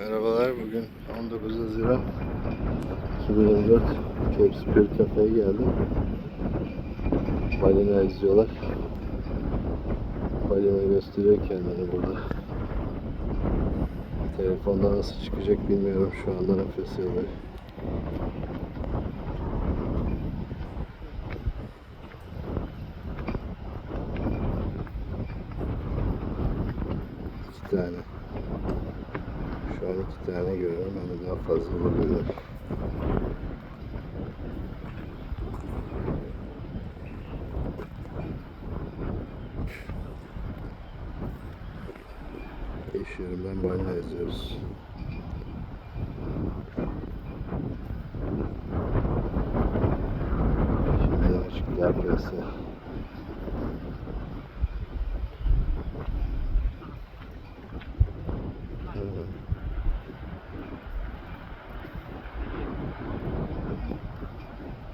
Merhabalar, bugün 19 Haziran 2024 Cape Spirit Cafe'ye geldim. Balina izliyorlar. Balina gösteriyor kendini burada. Telefonda nasıl çıkacak bilmiyorum şu anda nefes alıyor. İki tane. Şu an iki tane görüyorum ama daha fazla olabilir. İş yerinden balina izliyoruz. Şimdi açık dergası.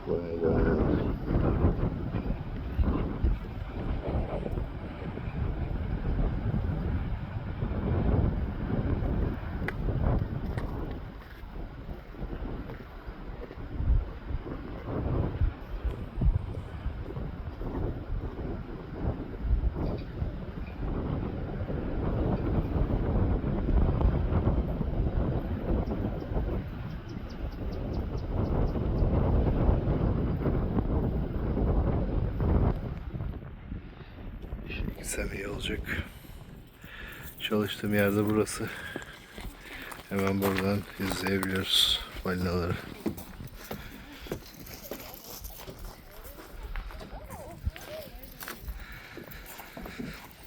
pueden ayudar. Gitsem iyi olacak. Çalıştığım yerde burası. Hemen buradan izleyebiliyoruz balinaları.